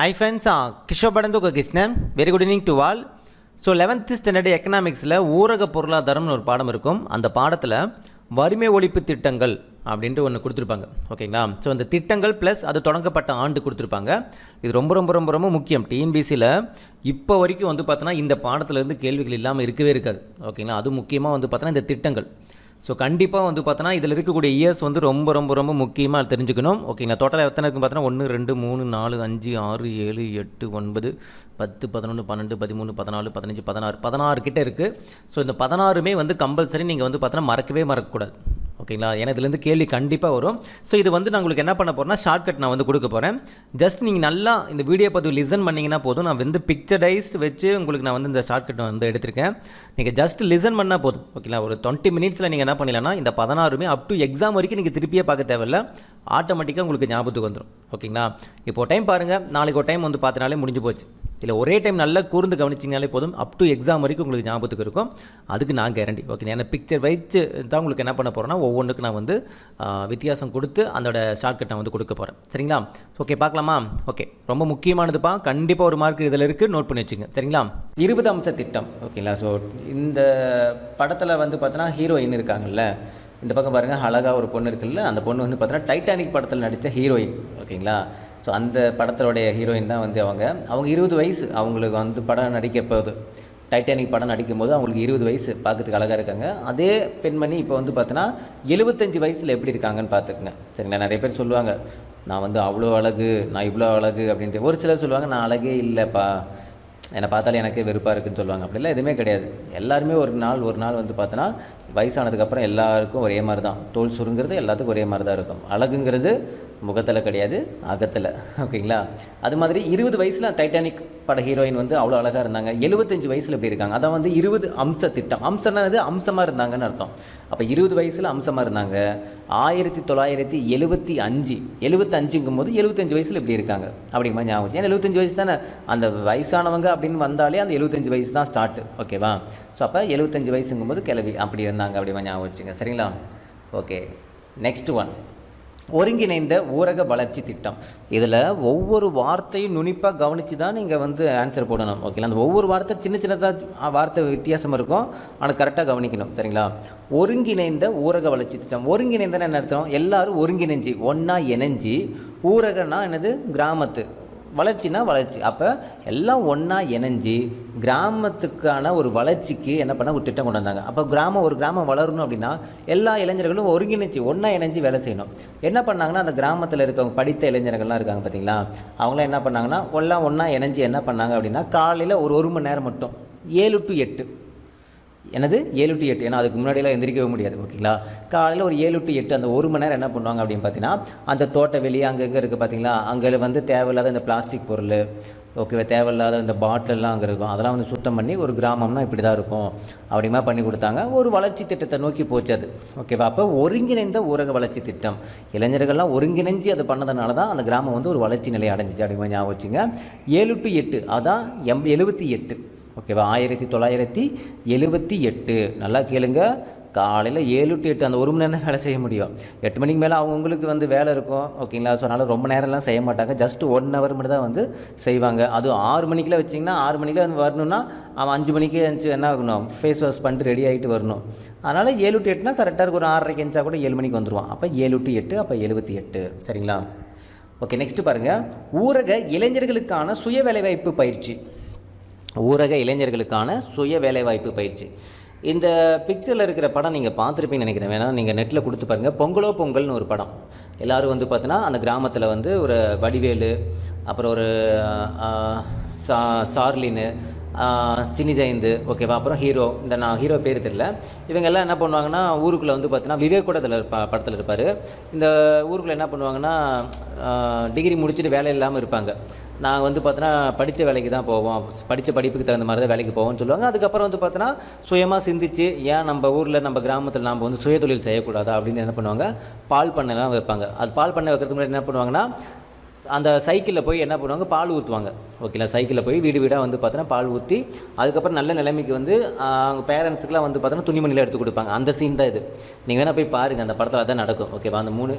I friends Kishore படந்து Krishnan. Very good evening to all so eleventh standard எக்கனாமிக்ஸில் ஊரக பொருளாதாரம்னு ஒரு பாடம் இருக்கும். அந்த பாடத்தில் வறுமை ஒழிப்பு திட்டங்கள் அப்படின்ட்டு ஒன்று கொடுத்துருப்பாங்க. ஓகேங்களா ஸோ அந்த திட்டங்கள் ப்ளஸ் அது தொடங்கப்பட்ட ஆண்டு கொடுத்துருப்பாங்க. இது ரொம்ப ரொம்ப ரொம்ப ரொம்ப முக்கியம். டிஎன்பிசியில் இப்போ வரைக்கும் வந்து பார்த்தோன்னா இந்த பாடத்துலேருந்து கேள்விகள் இல்லாமல் இருக்கவே இருக்காது. ஓகேங்களா அது முக்கியமாக வந்து பார்த்தோன்னா இந்த திட்டங்கள். ஸோ கண்டிப்பாக வந்து பார்த்தோன்னா இதில் இருக்கக்கூடிய இயர்ஸ் வந்து ரொம்ப ரொம்ப ரொம்ப முக்கியமாக தெரிஞ்சுக்கணும். ஓகேங்களா டோட்டலாக எத்தனை இருக்குன்னு பார்த்தோன்னா ஒன்று ரெண்டு மூணு நாலு அஞ்சு ஆறு ஏழு எட்டு ஒன்பது பத்து பதினொன்று பன்னெண்டு பதிமூணு பதினாலு பதினஞ்சு பதினாறு பதினாறு கிட்டே இருக்குது ஸோ இந்த பதினாறுமே வந்து கம்பல்சரி நீங்கள் வந்து பார்த்தோன்னா மறக்கவே மறக்கக்கூடாது. ஓகேங்களா? ஏன்னா இதுலேருந்து கேள்வி கண்டிப்பாக வரும். ஸோ இது வந்து நான் உங்களுக்கு என்ன பண்ண போகிறேன்னா ஷார்ட்கட் நான் வந்து கொடுக்க போகிறேன் ஜஸ்ட் நீங்கள் நல்லா இந்த வீடியோ பதிவு லிசன் பண்ணிங்கன்னா போதும். நான் வந்து பிக்சரைஸ் வச்சு உங்களுக்கு நான் வந்து இந்த ஷார்ட்கட் வந்து எடுத்திருக்கேன். நீங்கள் ஜஸ்ட் லிசன் பண்ணால் போதும். ஓகேங்களா? ஒரு டுவெண்ட்டி மினிட்ஸில் நீங்கள் என்ன பண்ணலாம்னா இந்த பதினாறுமே அப் டு எக்ஸாம் வரைக்கும் நீங்கள் திருப்பியே பார்க்க தேவையில்ல. ஆட்டோமேட்டிக்காக உங்களுக்கு ஞாபகத்துக்கு வந்துடும் ஓகேங்களா? இப்போ டைம் பாருங்கள் நாளைக்கு ஒரு டைம் வந்து பார்த்தனாலே முடிஞ்சு போச்சு. இல்லை ஒரே டைம் நல்லா கூர்ந்து கவனிச்சிங்கனாலே போதும். அப் டு எக்ஸாம் வரைக்கும் உங்களுக்கு ஞாபகத்துக்கு இருக்கும். அதுக்கு நான் கேரண்டி ஓகே ஏன்னா பிக்சர் வச்சு தான் உங்களுக்கு என்ன பண்ண போகிறேன்னா ஒவ்வொன்றுக்கு நான் வந்து வித்தியாசம் கொடுத்து அதோட ஷார்ட்கட் நான் வந்து கொடுக்க போகிறேன் சரிங்களா? ஓகே பார்க்கலாமா? ஓகே ரொம்ப முக்கியமானதுப்பா. கண்டிப்பாக ஒரு மார்க் இதில் இருக்குது நோட் பண்ணி வச்சுங்க. சரிங்களா? இருபது அம்ச திட்டம். ஓகேங்களா ஸோ இந்த படத்தில் வந்து பார்த்தோன்னா ஹீரோயின் இருக்காங்கல்ல? இந்த பக்கம் பாருங்கள் அழகாக ஒரு பொண்ணு இருக்குல்ல அந்த பொண்ணு வந்து பார்த்தோன்னா டைட்டானிக் படத்தில் நடித்த ஹீரோயின் ஓகேங்களா? ஸோ அந்த படத்தோடைய ஹீரோயின் தான் வந்து அவங்க. அவங்க இருபது வயசு அவங்களுக்கு வந்து படம் நடிக்க போகுது டைட்டானிக் படம் நடிக்கும்போது அவங்களுக்கு இருபது வயசு பார்க்கறதுக்கு அழகாக இருக்காங்க. அதே பெண்மணி இப்போ வந்து பார்த்தோன்னா எழுபத்தஞ்சு வயசில் எப்படி இருக்காங்கன்னு பார்த்துக்குங்க சரிங்களா? நிறைய பேர் சொல்லுவாங்க நான் வந்து அவ்வளோ அழகு நான் இவ்வளோ அழகு அப்படின்ட்டு. ஒரு சிலர் சொல்லுவாங்க நான் அழகே இல்லைப்பா. என்னை பார்த்தாலே எனக்கே வெறுப்பாக இருக்குன்னு சொல்லுவாங்க. அப்படிலாம் எதுவுமே கிடையாது. எல்லாருமே ஒரு நாள் ஒரு நாள் வந்து பார்த்தோன்னா வயசானதுக்கப்புறம் எல்லாருக்கும் ஒரே மாதிரி தான் தோல் சுருங்கிறது எல்லாத்துக்கும் ஒரே மாதிரி தான் இருக்கும். அழகுங்கிறது முகத்தில் கிடையாது அகத்தில். ஓகேங்களா? அது மாதிரி இருபது வயசில் டைட்டானிக் பட ஹீரோயின் வந்து அவ்வளோ அழகாக இருந்தாங்க. எழுபத்தஞ்சு வயசில் இப்படி இருக்காங்க. அதான் வந்து இருபது அம்ச திட்டம். அம்சம்னா இது அம்சமாக இருந்தாங்கன்னு அர்த்தம். அப்போ இருபது வயசில் அம்சமாக இருந்தாங்க. ஆயிரத்தி தொள்ளாயிரத்தி எழுபத்தி அஞ்சு எழுபத்தஞ்சுங்கும் போது எழுபத்தஞ்சு வயசில் இப்படி இருக்காங்க. அப்படிங்கிற ஞாபகம் ஏன்னா எழுபத்தஞ்சு வயசு தானே? அந்த வயசானவங்க அப்படின்னு வந்தாலே அந்த எழுபத்தஞ்சு வயசு தான் ஸ்டார்ட் ஓகேவா? ஸோ அப்போ எழுபத்தஞ்சு வயசுங்கும் போது கிளவி அப்படி இருந்தாங்க அப்படிமா ஞாபகம் வச்சுங்க சரிங்களா? ஓகே நெக்ஸ்ட் ஒன் ஒருங்கிணைந்த ஊரக வளர்ச்சி திட்டம். இதில் ஒவ்வொரு வார்த்தையும் நுனிப்பாக கவனித்து தான் நீங்கள் வந்து ஆன்சர் போடணும். ஓகேங்களா அந்த ஒவ்வொரு வார்த்தை சின்ன சின்னதாக வார்த்தை வித்தியாசம் இருக்கும். ஆனால் கரெக்டாக கவனிக்கணும். சரிங்களா? ஒருங்கிணைந்த ஊரக வளர்ச்சி திட்டம். ஒருங்கிணைந்தன என்ன அர்த்தம்? எல்லோரும் ஒருங்கிணைஞ்சி ஒன்றா இணைஞ்சி ஊரகன்னா என்னது? கிராமத்து. வளர்ச்சினா வளர்ச்சி. அப்போ எல்லாம் ஒன்றா இணைஞ்சு கிராமத்துக்கான ஒரு வளர்ச்சிக்கு என்ன பண்ண ஒரு திட்டம் கொண்டு வந்தாங்க. அப்போ கிராமம் ஒரு கிராமம் வளரணும் அப்படின்னா எல்லா இளைஞர்களும் ஒருங்கிணைச்சு ஒன்றா இணைஞ்சு வேலை செய்யணும். என்ன பண்ணாங்கன்னா அந்த கிராமத்தில் இருக்கவங்க படித்த இளைஞர்கள்லாம் இருக்காங்க பார்த்தீங்களா அவங்களாம் என்ன பண்ணாங்கன்னா எல்லாம் ஒன்றா இணைஞ்சு என்ன பண்ணாங்க அப்படின்னா காலையில் ஒரு ஒரு மணி நேரம் மட்டும் ஏழு டு எட்டு. என்னது? ஏழு டு எட்டு. ஏன்னா அதுக்கு முன்னாடியெல்லாம் எந்திரிக்கவே முடியாது. ஓகேங்களா? காலையில் ஒரு ஏழு டு எட்டு அந்த ஒரு மணி நேரம் என்ன பண்ணுவாங்க அப்படின்னு பார்த்தீங்கன்னா அந்த தோட்ட வெளியே அங்கங்கே இருக்குது பார்த்தீங்களா? அங்கே வந்து தேவையில்லாத இந்த பிளாஸ்டிக் பொருள் ஓகேவா? தேவையில்லாத இந்த பாட்டிலெல்லாம் அங்கே இருக்கும். அதெல்லாம் வந்து சுத்தம் பண்ணி ஒரு கிராமம்னா இப்படி தான் இருக்கும். அப்படிமா பண்ணி கொடுத்தாங்க. ஒரு வளர்ச்சி திட்டத்தை நோக்கி போச்சு அது. ஓகேவா? அப்போ ஒருங்கிணைந்த ஊரக வளர்ச்சி திட்டம். இளைஞர்கள்லாம் ஒருங்கிணைஞ்சு அதை பண்ணதுனால தான் அந்த கிராமம் வந்து ஒரு வளர்ச்சி நிலை அடைஞ்சிச்சு. அப்படிமா ஞாபகம் வச்சுங்க. ஏழு டு எட்டு அதான் எம் எழுபத்தி எட்டு. ஓகேவா? ஆயிரத்தி தொள்ளாயிரத்தி எழுபத்தி எட்டு. நல்லா கேளுங்க. காலையில் ஏழு டு எட்டு அந்த ஒரு மணி நேரம் தான் வேலை செய்ய முடியும். எட்டு மணிக்கு மேலே அவங்களுக்கு வந்து வேலை இருக்கும். ஓகேங்களா? ஸோ அதனால் ரொம்ப நேரம்லாம் செய்ய மாட்டாங்க. ஜஸ்ட் ஒன் ஹவர் மட்டும் தான் வந்து செய்வாங்க. அதுவும் ஆறு மணிக்கெலாம் வச்சிங்கன்னா ஆறு மணிக்கெலாம் வந்து வரணும்னா அவன் அஞ்சு மணிக்கு எழுந்துச்சு என்ன ஆகணும்? ஃபேஸ் வாஷ் பண்ணிட்டு ரெடி ஆகிட்டு வரணும். அதனால் ஏழு டு எட்டுனா கரெக்டாக இருக்கும். ஒரு ஆறரைக்கு எழுந்தா கூட ஏழு மணிக்கு வந்துடுவான் அப்போ ஏழு டு எட்டு அப்போ எழுபத்தி எட்டு. சரிங்களா? ஓகே நெக்ஸ்ட்டு பாருங்கள் ஊரக இளைஞர்களுக்கான சுய வேலைவாய்ப்பு பயிற்சி. ஊரக இளைஞர்களுக்கான சுய வேலைவாய்ப்பு பயிற்சி. இந்த பிக்சரில் இருக்கிற படம் நீங்கள் பார்த்துருப்பீங்கன்னு நினைக்கிறேன். வேணால் நீங்கள் நெட்டில் கொடுத்து பாருங்கள் பொங்கலோ பொங்கல்னு ஒரு படம். எல்லோரும் வந்து பார்த்தீங்கன்னா அந்த கிராமத்தில் வந்து ஒரு வடிவேலு அப்புறம் ஒரு சா சார்லின்னு சின்னி ஜெயந்து ஓகேவா அப்புறம் ஹீரோ. இந்த நான் ஹீரோ பேர் தெரியல. இவங்க எல்லாம் என்ன பண்ணுவாங்கன்னா ஊருக்குள்ளே வந்து பார்த்தீங்கன்னா விவேக் கூடத்தில் இருப்பா படத்தில் இருப்பார். இந்த ஊருக்குள்ளே என்ன பண்ணுவாங்கன்னா டிகிரி முடிச்சுட்டு வேலை இல்லாமல் இருப்பாங்க. நாங்கள் வந்து பார்த்தோன்னா படித்த வேலைக்கு தான் போவோம். படித்த படிப்புக்கு தகுந்த மாதிரி தான் வேலைக்கு போவோம்னு சொல்லுவாங்க. அதுக்கப்புறம் வந்து பார்த்தோன்னா சுயமாக சிந்திச்சு ஏன் நம்ம ஊரில் நம்ம கிராமத்தில் நம்ம வந்து சுயதொழில் செய்யக்கூடாதா அப்படின்னு என்ன பண்ணுவாங்க? பால் பண்ணைலாம் வைப்பாங்க. அது பால் பண்ணை வைக்கிறதுக்கு முன்னாடி என்ன பண்ணுவாங்கன்னா அந்த சைக்கிளில் போய் என்ன பண்ணுவாங்க? பால் ஊற்றுவாங்க ஓகேங்களா சைக்கிளில் போய் வீடு வீடாக வந்து பார்த்தோன்னா பால் ஊற்றி அதுக்கப்புறம் நல்ல நிலைமைக்கு வந்து அவங்க பேரண்ட்ஸுக்குலாம் வந்து பார்த்தோன்னா துணிமணியில் எடுத்து கொடுப்பாங்க. அந்த சீன் தான் இது. நீங்கள் வேணால் போய் பாருங்கள் அந்த படத்தில் அதான் நடக்கும். ஓகேவா அந்த மூணு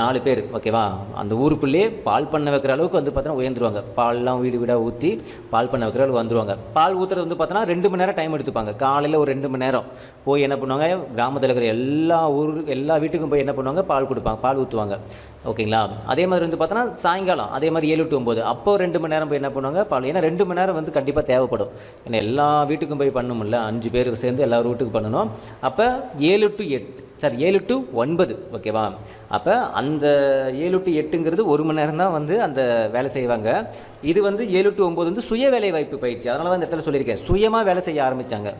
நாலு பேர். ஓகேவா அந்த ஊருக்குள்ளேயே பால் பண்ண வைக்கிற அளவுக்கு வந்து பார்த்தோன்னா உயர்ந்துருவாங்க. பால்லாம் வீடு வீடாக ஊற்றி பால் பண்ண வைக்கிற அளவுக்கு வந்துருவாங்க. பால் ஊற்றுறது வந்து பார்த்தோன்னா ரெண்டு மணி நேரம் டைம் எடுத்துப்பாங்க. காலையில் ஒரு ரெண்டு மணி நேரம். போய் என்ன பண்ணுவாங்க? கிராமத்தில் இருக்கிற எல்லா ஊர் எல்லா வீட்டுக்கும் போய் என்ன பண்ணுவாங்க? பால் கொடுப்பாங்க. பால் ஊற்றுவாங்க ஓகேங்களா அதே மாதிரி வந்து பார்த்தோன்னா சாயங்காலம் அதே மாதிரி ஏழு டு ஒம்பது அப்போ ரெண்டு மணி நேரம் போய் என்ன பண்ணுவாங்க? பால் ஏன்னா ரெண்டு மணி நேரம் வந்து கண்டிப்பாக தேவைப்படும். ஏன்னா எல்லா வீட்டுக்கும் போய் பண்ணணும்ல அஞ்சு பேர் சேர்ந்து எல்லா வீட்டுக்கும் பண்ணணும். அப்போ ஏழு டு எட்டு சாரி ஏழு டு ஒன்பது ஓகேவா அப்போ அந்த ஏழு டு எட்டுங்கிறது ஒரு மணி நேரம் தான் வந்து அந்த வேலை செய்வாங்க. இது வந்து ஏழு டு ஒம்பது வந்து சுய வேலை வாய்ப்பு பயிற்சி. அதனால தான் இந்த இடத்துல சொல்லியிருக்கேன். சுயமாக வேலை செய்ய ஆரம்பித்தாங்க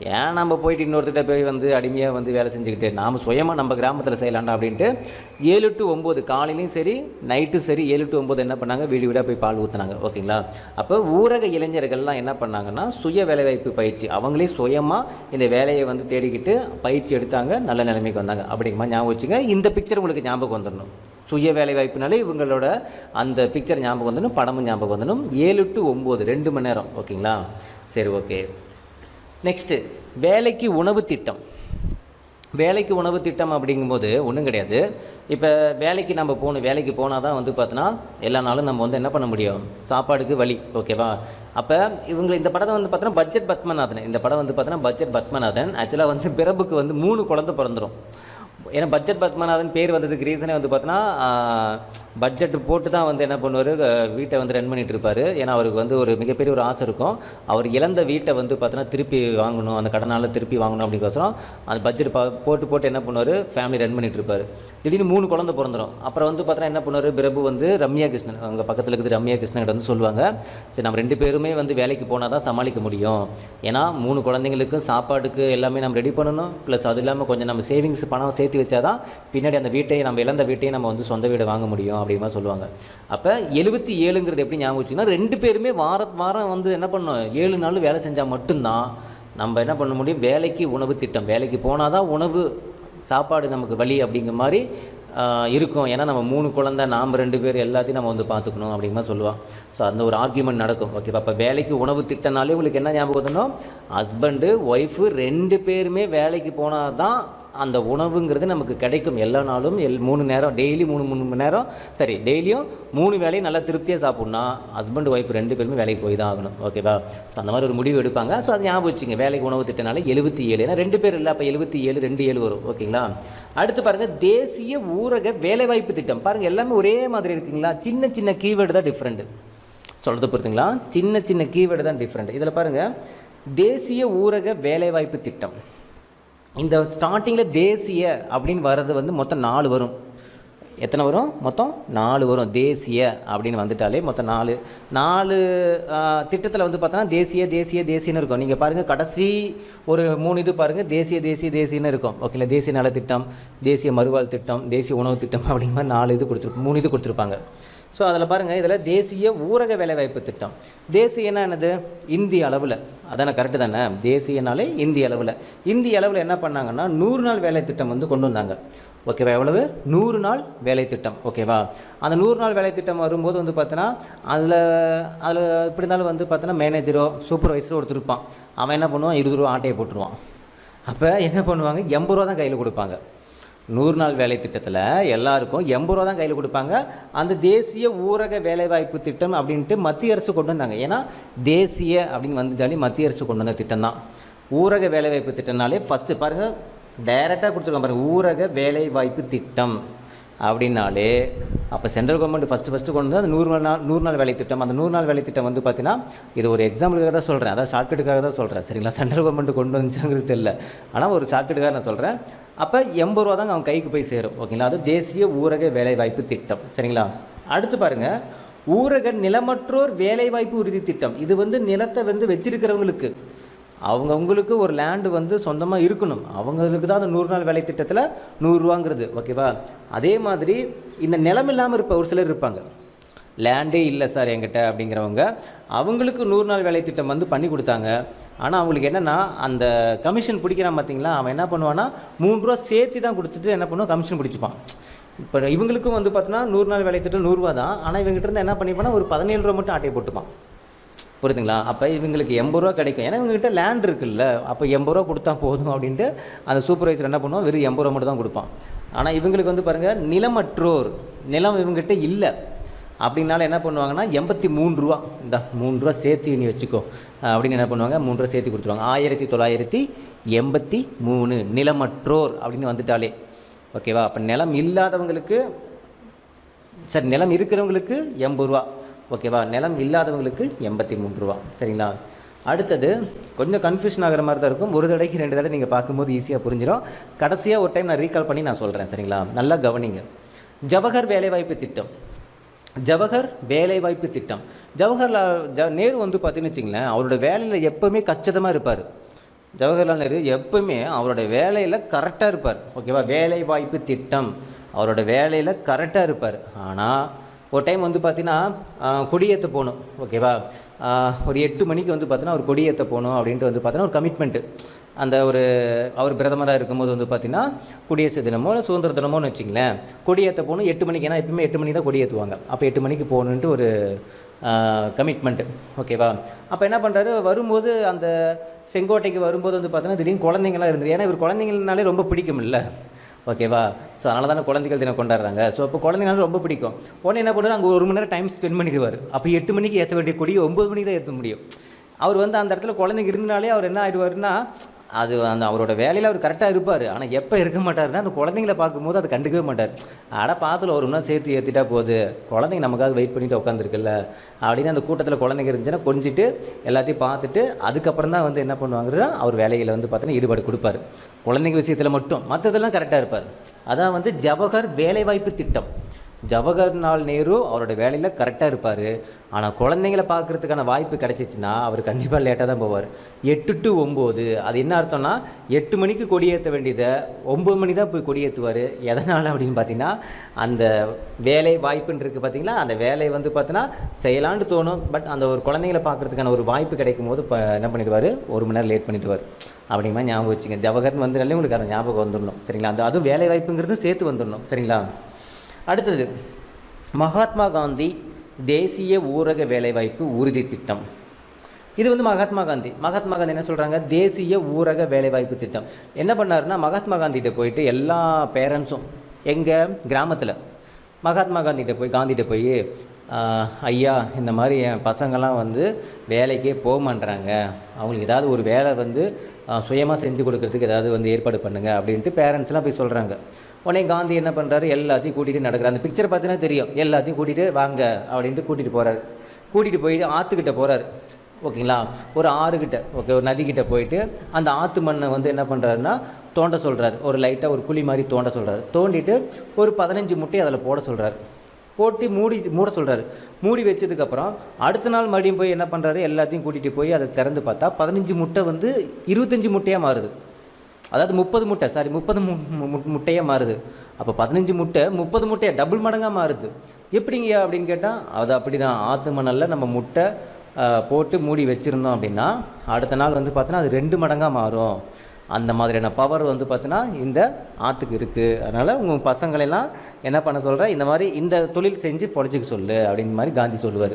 ஏன் நம்ம போயிட்டு இன்னொருத்திட்ட போய் வந்து அடிமையாக வந்து வேலை செஞ்சுக்கிட்டு நாம் சுயமாக நம்ம கிராமத்தில் செய்யலாண்டா அப்படின்ட்டு ஏழு டு ஒம்பது காலையிலையும் சரி நைட்டும் சரி ஏழு டு ஒம்பது என்ன பண்ணாங்க? வீடு வீடாக போய் பால் ஊற்றுனாங்க ஓகேங்களா? அப்போ ஊரக இளைஞர்கள்லாம் என்ன பண்ணாங்கன்னா சுய வேலைவாய்ப்பு பயிற்சி அவங்களே சுயமாக இந்த வேலையை வந்து தேடிக்கிட்டு பயிற்சி எடுத்தாங்க நல்ல நிலைமைக்கு வந்தாங்க. அப்படிங்கிற மாதிரி ஞாபகம் வச்சுங்க. இந்த பிக்சர் உங்களுக்கு ஞாபகம் வந்துடணும் சுய வேலை வாய்ப்புனாலே இவங்களோட அந்த பிக்சர் ஞாபகம் வந்துடும் படமும் ஞாபகம் வந்துடும் ஏழு டு ஒம்பது ரெண்டு மணி நேரம். ஓகேங்களா? சரி ஓகே. நெக்ஸ்ட்டு வேலைக்கு உணவு திட்டம். வேலைக்கு உணவு திட்டம் அப்படிங்கும்போது ஒன்றும் கிடையாது. இப்போ வேலைக்கு நம்ம போகணும் வேலைக்கு போனால் தான் வந்து பார்த்தோன்னா எல்லா நாளும் நம்ம வந்து என்ன பண்ண முடியும்? சாப்பாடுக்கு வழி ஓகேவா அப்போ இவங்க இந்த படத்தை வந்து பார்த்தோன்னா பட்ஜெட் பத்மநாதன். இந்த படம் வந்து பார்த்தோன்னா பட்ஜெட் பத்மநாதன். ஆக்சுவலாக வந்து பிறப்புக்கு வந்து மூணு குழந்தை பிறந்துடும் ஏன்னா பட்ஜெட் பத்மநாதன் பேர் வந்ததுக்கு ரீசனே வந்து பார்த்தோன்னா பட்ஜெட் போட்டு தான் வந்து என்ன பண்ணுவார் வீட்டை வந்து ரன் பண்ணிட்டு இருப்பார். ஏன்னா அவருக்கு வந்து ஒரு மிகப்பெரிய ஒரு ஆசை இருக்கும். அவர் இழந்த வீட்டை வந்து பார்த்தோன்னா திருப்பி வாங்கணும் அந்த கடனால் திருப்பி வாங்கணும் அப்படிங்கோசரம் அந்த பட்ஜெட் ப போட்டு போட்டு என்ன பண்ணுவார் ஃபேமிலி ரன் பண்ணிட்டு இருப்பார். திடீர்னு மூணு குழந்தை பிறந்துடும் அப்புறம் வந்து பார்த்தோன்னா என்ன பண்ணுவார் பிரபு வந்து ரம்யா கிருஷ்ணன் அவங்க பக்கத்தில் இருக்குது ரம்யா கிருஷ்ணன் வந்து சொல்லுவாங்க சரி நம்ம ரெண்டு பேருமே வந்து வேலைக்கு போனால் தான் சமாளிக்க முடியும். ஏன்னா மூணு குழந்தைங்களுக்கும் சாப்பாடுக்கு எல்லாமே நம்ம ரெடி பண்ணணும் ப்ளஸ் அது இல்லாமல் கொஞ்சம் நம்ம சேவிங்ஸ் பணம் சேர்த்து வச்சாதான் பின்னாடி அந்த வீட்டையும் நம்ம இழந்த வீட்டையும் நம்ம வந்து சொந்த வீடு வாங்க முடியும் அப்படிமா சொல்லுவாங்க. அப்போ எழுபத்தி ஏழுங்கிறது எப்படி ஞாபகம் வச்சுன்னா ரெண்டு பேருமே வார வாரம் வந்து என்ன பண்ணணும் ஏழு நாள் வேலை செஞ்சால் மட்டும்தான் நம்ம என்ன பண்ண முடியும்? வேலைக்கு உணவு திட்டம். வேலைக்கு போனால் தான் உணவு சாப்பாடு நமக்கு வழி அப்படிங்கிற மாதிரி இருக்கும். ஏன்னா நம்ம மூணு குழந்தை நாம் ரெண்டு பேர் எல்லாத்தையும் நம்ம வந்து பார்த்துக்கணும் அப்படிங்கிற சொல்லுவான். ஸோ அந்த ஒரு ஆர்கியூமெண்ட் நடக்கும். ஓகே அப்போ வேலைக்கு உணவு திட்டம்னாலே உங்களுக்கு என்ன ஞாபகம் வரணும் ஹஸ்பண்டு ஒய்ஃபு ரெண்டு பேருமே வேலைக்கு போனால் தான் அந்த உணவுங்கிறது நமக்கு கிடைக்கும் எல்லா நாளும். எல் மூணு நேரம் டெய்லி மூணு மூணு மணி நேரம். சரி டெய்லியும் மூணு வேலையும் நல்லா திருப்தியாக சாப்பிட்னா ஹஸ்பண்ட் ஒய்ஃப் ரெண்டு பேருமே வேலைக்கு போய் தான் ஆகணும். ஓகேவா ஸோ அந்த மாதிரி ஒரு முடிவு எடுப்பாங்க. ஸோ அது ஞாபகம் வச்சுங்க வேலைக்கு உணவு திட்டனால எழுபத்தி ஏழு. ஏன்னா ரெண்டு பேர் இல்லை அப்போ எழுபத்தி ஏழு ரெண்டு ஏழு வரும். ஓகேங்களா அடுத்து பாருங்கள் தேசிய ஊரக வேலைவாய்ப்பு திட்டம். பாருங்கள் எல்லாமே ஒரே மாதிரி இருக்குங்களா? சின்ன சின்ன கீவேர்டு தான் டிஃப்ரெண்ட்டு சொல்கிறது பொறுத்துங்களா சின்ன சின்ன கீவேர்டு தான் டிஃப்ரெண்ட் இதில் பாருங்கள் தேசிய ஊரக வேலைவாய்ப்பு திட்டம். இந்த ஸ்டார்டிங்கில் தேசிய அப்படின்னு வர்றது வந்து மொத்தம் நாலு வரும். எத்தனை வரும்? மொத்தம் நாலு வரும். தேசிய அப்படின்னு வந்துட்டாலே மொத்தம் நாலு. நாலு திட்டத்தில் வந்து பார்த்தோன்னா தேசிய தேசிய தேசியன்னு இருக்கும். நீங்கள் பாருங்கள் கடைசி ஒரு மூணு இது பாருங்கள் தேசிய தேசிய தேசியன்னு இருக்கும். ஓகேங்களா? தேசிய நலத்திட்டம் தேசிய மறுவாழ் திட்டம் தேசிய உணவு திட்டம் அப்படிங்கிற மாதிரி நாலு இது கொடுத்துரு மூணு இது கொடுத்துருப்பாங்க. ஸோ அதில் பாருங்கள் இதில் தேசிய ஊரக வேலைவாய்ப்பு திட்டம். தேசியன்னா என்னது? இந்திய அளவில். அதான கரெக்டு தானே? தேசியனாலே இந்திய அளவில். இந்திய அளவில் என்ன பண்ணாங்கன்னா நூறு நாள் வேலை திட்டம் வந்து கொண்டு வந்தாங்க. ஓகேவா எவ்வளவு? நூறு நாள் வேலை திட்டம். ஓகேவா அந்த நூறு நாள் வேலை திட்டம் வரும்போது வந்து பார்த்தோன்னா அதில் அதில் எப்படி இருந்தாலும் வந்து பார்த்தோன்னா மேனேஜரோ சூப்பர்வைசரோ ஒருத்தர் இருப்பான். அவன் என்ன பண்ணுவான்? இருபது ரூபா ஆட்டையை போட்டுருவான். அப்போ என்ன பண்ணுவாங்க? எண்பது ரூபா தான் கையில் கொடுப்பாங்க. நூறு நாள் வேலை திட்டத்தில் எல்லாருக்கும் எண்பது ரூபா தான் கையில் கொடுப்பாங்க. அந்த தேசிய ஊரக வேலைவாய்ப்பு திட்டம் அப்படின்ட்டு மத்திய அரசு கொண்டு வந்தாங்க. ஏன்னா தேசிய அப்படின்னு வந்துட்டாலே மத்திய அரசு கொண்டு வந்த திட்டம் தான் ஊரக வேலைவாய்ப்பு திட்டம்னாலே ஃபஸ்ட்டு பாருங்கள் டைரெக்டாக கொடுத்துருக்காங்க பாருங்கள் ஊரக வேலைவாய்ப்பு திட்டம். அப்படின்னாலே அப்போ சென்ட்ரல் கவர்மெண்ட் ஃபஸ்ட்டு ஃபஸ்ட்டு கொண்டு வந்து அந்த நூறு நாள் நூறு நாள் வேலை திட்டம். அந்த நூறு நாள் வேலை திட்டம் வந்து பார்த்தீங்கன்னா இது ஒரு எக்ஸாம்பிளுக்காக தான் சொல்கிறேன் அதாவது ஷார்ட்கட்டுக்காக தான் சொல்கிறேன் சரிங்களா? சென்ட்ரல் கவர்மெண்ட் கொண்டு வந்துச்சாங்கிறது தெரியல. ஆனால் ஒரு ஷார்ட்கட்டுக்காக நான் சொல்கிறேன் அப்போ எண்பது ரூபா தாங்க அவன் கைக்கு போய் சேரும். ஓகேங்களா? அது தேசிய ஊரக வேலைவாய்ப்பு திட்டம். சரிங்களா? அடுத்து பாருங்கள் ஊரக நிலமற்றோர் வேலைவாய்ப்பு உறுதி திட்டம். இது வந்து நிலத்தை வந்து வச்சிருக்கிறவங்களுக்கு அவங்கவுங்களுக்கு ஒரு லேண்டு வந்து சொந்தமாக இருக்கணும். அவங்களுக்கு தான் அந்த நூறு நாள் வேலை திட்டத்தில் நூறுரூவாங்கிறது ஓகேவா அதே மாதிரி இந்த நிலம் இல்லாமல் இருப்ப ஒரு சிலர் இருப்பாங்க. லேண்டே இல்லை சார் என்கிட்ட அப்படிங்கிறவங்க அவங்களுக்கு நூறு நாள் வேலை திட்டம் வந்து பண்ணி கொடுத்தாங்க. ஆனால் அவங்களுக்கு என்னென்னா அந்த கமிஷன் பிடிக்கிறான் பார்த்தீங்களா அவன் என்ன பண்ணுவான்னா மூணு ரூபா சேர்த்து தான் கொடுத்துட்டு என்ன பண்ணுவான்? கமிஷன் பிடிச்சிப்பான். இப்போ இவங்களுக்கும் வந்து பார்த்தோன்னா நூறு நாள் வேலை திட்டம் நூறுரூவா தான். ஆனால் இவங்ககிட்ட இருந்து என்ன பண்ணிப்பான்னா ஒரு பதினேழு ரூபா மட்டும் ஆட்டையை போட்டுப்பான். புரியுதுங்களா? அப்போ இவங்களுக்கு எண்பது ரூபா கிடைக்கும். ஏன்னா இவங்ககிட்ட லேண்ட் இருக்குல்ல. அப்போ எண்பது ரூபா கொடுத்தா போதும் அப்படின்ட்டு அந்த சூப்பர்வைசர் என்ன பண்ணுவான்? வெறும் எண்பது ரூபா மட்டும் தான் கொடுப்பான். ஆனால் இவங்களுக்கு வந்து பாருங்கள் நிலமற்றோர் நிலம் இவங்ககிட்ட இல்லை. அப்படின்னால என்ன பண்ணுவாங்கன்னா எண்பத்தி மூணு ரூபா. இந்த மூணு ரூபா சேர்த்து நீ வச்சுக்கோ. அப்படின்னு என்ன பண்ணுவாங்க? மூணு ரூபா சேர்த்து கொடுத்துருவாங்க. ஆயிரத்தி தொள்ளாயிரத்தி எண்பத்தி மூணு நிலமற்றோர் அப்படின்னு வந்துட்டாலே. ஓகேவா? அப்போ நிலம் இல்லாதவங்களுக்கு சரி நிலம் இருக்கிறவங்களுக்கு எண்பது ரூபா. ஓகேவா? நிலம் இல்லாதவங்களுக்கு எண்பத்தி மூணு ரூபா. சரிங்களா? அடுத்தது கொஞ்சம் கன்ஃபியூஷன் ஆகிற மாதிரி தான் இருக்கும். ஒரு தடவைக்கு ரெண்டு தடவை நீங்கள் பார்க்கும்போது ஈஸியாக புரிஞ்சிடும் கடைசியாக ஒரு டைம் நான் ரீகால் பண்ணி நான் சொல்கிறேன் சரிங்களா? நல்லா கவனிங்க. ஜவஹர் வேலைவாய்ப்பு திட்டம். ஜவஹர் வேலைவாய்ப்பு திட்டம். ஜவஹர்லால் ஜ நேரு வந்து பார்த்தீங்கன்னு வச்சிங்களேன் அவரோட வேலையில் எப்போவுமே கச்சிதமாக இருப்பார். ஜவஹர்லால் நேரு எப்பவுமே அவரோட வேலையில் கரெக்டாக இருப்பார். ஓகேவா? வேலைவாய்ப்பு திட்டம். அவரோட வேலையில் கரெக்டாக இருப்பார். ஆனால் ஒரு டைம் வந்து பார்த்தீங்கன்னா கொடியேற்ற போகணும். ஓகேவா ஒரு எட்டு மணிக்கு வந்து பார்த்தீங்கன்னா ஒரு கொடியேற்ற போகணும் அப்படின்ட்டு வந்து பார்த்தீங்கன்னா ஒரு கமிட்மெண்ட்டு அந்த ஒரு அவர் பிரதமராக இருக்கும்போது வந்து பார்த்தீங்கன்னா குடியரசு தினமோ இல்லை சுதந்திர தினமோன்னு வச்சிங்களேன் கொடியேற்ற போகணும். எட்டு மணிக்கு ஏன்னா எப்பவுமே எட்டு மணி தான் கொடியேற்றுவாங்க அப்போ எட்டு மணிக்கு போகணுன்ட்டு ஒரு கமிட்மெண்ட்டு ஓகேவா அப்போ என்ன பண்ணுறாரு வரும்போது அந்த செங்கோட்டைக்கு வரும்போது வந்து பார்த்தீங்கன்னா திடீர்னு குழந்தைங்களாம் இருந்தது ஏன்னா இவர் குழந்தைங்கனாலே ரொம்ப பிடிக்கும்ல. ஓகேவா? ஸோ அதனால தானே குழந்தைகள் தினம் கொண்டாடுறாங்க. ஸோ அப்போ குழந்தைங்கனால ரொம்ப பிடிக்கும். உடனே என்ன பண்ணுறாரு அங்கே ஒரு மணி நேரம் டைம் ஸ்பெண்ட் பண்ணிடுவார். அப்போ எட்டு மணிக்கு ஏற்ற வேண்டிய கொடி ஒம்பது மணிக்கு தான் ஏற்ற முடியும். அவர் வந்து அந்த இடத்துல குழந்தைங்க இருந்தனாலே அவர் என்ன ஆயிடுவாருன்னா அது அந்த அவரோட வேலையில் அவர் கரெக்டாக இருப்பார். ஆனால் எப்போ இருக்க மாட்டார்னா அந்த குழந்தைங்கள பார்க்கும்போது அதை கண்டுக்கவே மாட்டார். அட பார்த்துல ஒரு நாள் சேர்த்து ஏற்றிட்டா போகுது குழந்தைங்க நமக்காக வெயிட் பண்ணிட்டு உட்காந்துருக்குல்ல அப்படின்னு அந்த கூட்டத்தில் குழந்தைங்க இருந்துச்சுன்னா கொஞ்சிட்டு எல்லாத்தையும் பார்த்துட்டு அதுக்கப்புறம் தான் வந்து என்ன பண்ணுவாங்கன்னா அவர் வேலையில் வந்து பார்த்தீங்கன்னா ஈடுபாடு கொடுப்பாரு. குழந்தைங்க விஷயத்தில் மட்டும். மற்றதெல்லாம் கரெக்டாக இருப்பார். அதான் வந்து ஜவஹர் வேலைவாய்ப்பு திட்டம். ஜவஹர்லால் நேரு அவரோட வேலையில் கரெக்டாக இருப்பார். ஆனால் குழந்தைங்கள பார்க்குறதுக்கான வாய்ப்பு கிடச்சிச்சின்னா அவர் கண்டிப்பாக லேட்டாக தான் போவார். எட்டு டு ஒம்பது அது என்ன அர்த்தம்னா எட்டு மணிக்கு கொடியேற்ற வேண்டியதை ஒம்பது மணி தான் போய் கொடியேற்றுவார் எதனால் அப்படின்னு பார்த்தீங்கன்னா அந்த வேலை வாய்ப்புன்னு இருக்குது பார்த்தீங்களா அந்த வேலையை வந்து பார்த்தீங்கன்னா செய்யலான்னு தோணும். பட் அந்த ஒரு குழந்தைங்கள பார்க்குறதுக்கான ஒரு வாய்ப்பு கிடைக்கும் போது இப்போ என்ன பண்ணிடுவார்? ஒரு மணி நேரம் லேட் பண்ணிடுவார். அப்படிங்கிற ஞாபகம் வச்சுங்க. ஜவஹர்னு வந்துனாலே உங்களுக்கு அந்த ஞாபகம் வந்துடணும். சரிங்களா? அந்த அதுவும் வேலை வாய்ப்புங்கிறது சேர்த்து வந்துடணும். சரிங்களா? அடுத்தது மகாத்மா காந்தி தேசிய ஊரக வேலைவாய்ப்பு உறுதி திட்டம். இது வந்து மகாத்மா காந்தி. மகாத்மா காந்தி என்ன சொல்கிறாங்க தேசிய ஊரக வேலைவாய்ப்பு திட்டம். என்ன பண்ணாருன்னா மகாத்மா காந்திகிட்ட போயிட்டு எல்லா பேரண்ட்ஸும் எங்கள் கிராமத்தில் மகாத்மா காந்திகிட்ட போய் காந்திகிட்ட போய் ஐயா இந்த மாதிரி என் பசங்கள்லாம் வந்து வேலைக்கே போக மாட்டேறாங்க அவங்களுக்கு ஏதாவது ஒரு வேலை வந்து சுயமாக செஞ்சு கொடுக்கறதுக்கு ஏதாவது வந்து ஏற்பாடு பண்ணுங்க அப்படின்ட்டு பேரண்ட்ஸ்லாம் போய் சொல்கிறாங்க உடனே காந்தி என்ன பண்ணுறாரு எல்லாத்தையும் கூட்டிகிட்டு நடக்கிறார். அந்த பிக்சரை பார்த்தீங்கன்னா தெரியும். எல்லாத்தையும் கூட்டிகிட்டு வாங்க அப்படின்ட்டு கூட்டிகிட்டு போகிறாரு கூட்டிகிட்டு போயிட்டு ஆற்றுக்கிட்ட போகிறாரு ஓகேங்களா? ஒரு ஆறுகிட்ட ஓகே ஒரு நதிக்கிட்ட போயிட்டு அந்த ஆற்று மண்ணை வந்து என்ன பண்ணுறாருன்னா தோண்ட சொல்கிறாரு ஒரு லைட்டாக ஒரு குழி மாதிரி தோண்ட சொல்கிறாரு தோண்டிட்டு ஒரு பதினஞ்சு முட்டையை அதில் போட சொல்கிறாரு போட்டு மூடி மூட சொல்கிறாரு மூடி வச்சதுக்கப்புறம் அடுத்த நாள் மறுபடியும் போய் என்ன பண்ணுறாரு எல்லாத்தையும் கூட்டிகிட்டு போய் அதை திறந்து பார்த்தா பதினஞ்சு முட்டை வந்து இருபத்தஞ்சி முட்டையாக மாறுது. அதாவது முப்பது முட்டை சாரி முப்பது மு முட்டையாக மாறுது. அப்போ பதினஞ்சு முட்டை முப்பது முட்டையை டபுள் மடங்காக மாறுது. எப்படிங்கய்யா அப்படின்னு கேட்டால் அது அப்படி தான் ஆற்று மணலில் நம்ம முட்டை போட்டு மூடி வச்சுருந்தோம் அப்படின்னா அடுத்த நாள் வந்து பார்த்தோன்னா அது ரெண்டு மடங்காக மாறும். அந்த மாதிரியான பவர் வந்து பார்த்தீங்கன்னா இந்த ஆற்றுக்கு இருக்குது அதனால் உங்கள் பசங்களெல்லாம் என்ன பண்ண சொல்கிற இந்த மாதிரி இந்த தொழில் செஞ்சு பொழைச்சிக்க சொல்லு அப்படின் மாதிரி காந்தி சொல்லுவார்.